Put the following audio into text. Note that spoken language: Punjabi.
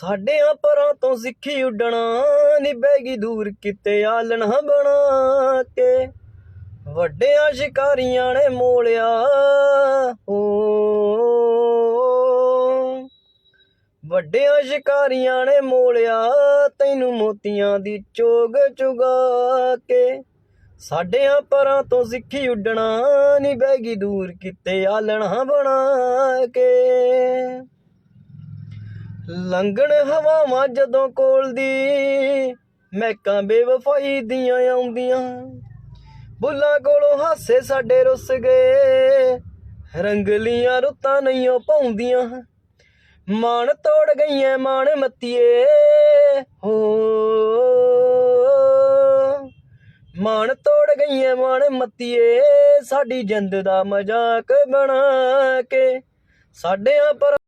ਸਾਡਿਆਂ ਪਰਾਂ ਤੋਂ ਸਿੱਖੀ ਉੱਡਣਾ, ਨਿਭੇਗੀ ਦੂਰ ਕਿਤੇ ਆਲਣਾ ਬਣਾ ਕੇ। ਵੱਡਿਆਂ ਸ਼ਿਕਾਰੀਆਂ ਨੇ ਮੋਲਿਆ, ਓ। ਵੱਡਿਆਂ ਸ਼ਿਕਾਰੀਆਂ ਨੇ ਮੋਲਿਆ, ਤੈਨੂੰ ਮੋਤੀਆਂ ਦੀ ਚੋਗ ਚੁਗਾ ਕੇ। ਸਾਡਿਆਂ ਪਰਾਂ ਤੋਂ ਸਿੱਖੀ ਉੱਡਣਾ ਨੀ ਬੈਗੀ ਦੂਰ ਕਿਤੇ ਆਲਣਾ ਬਣਾ ਕੇ। ਲੰਗਣ ਹਵਾਵਾਂ ਜਦੋਂ ਕੋਲ ਦੀ ਮੈਕਾਂ ਬੇਵਫਾਈ ਦੀਆਂ ਆਉਂਦੀਆਂ। ਬੁੱਲਾਂ ਕੋਲੋਂ ਹਾਸੇ ਸਾਡੇ ਰੁੱਸ ਗਏ ਰੰਗਲੀਆਂ ਰੁੱਤਾਂ ਨਹੀਂ ਪਾਉਂਦੀਆਂ। ਮਾਣ ਤੋੜ ਗਈਆਂ ਮਾਣ ਮੱਤੀਏ, ਹੋ। ਮਾਣ ਤੋੜ ਗਈਆਂ ਮਾਣ ਮੱਤੀਏ, ਸਾਡੀ ਜਿੰਦ ਦਾ ਮਜ਼ਾਕ ਬਣਾ ਕੇ, ਸਾਡਿਆਂ ਪਰ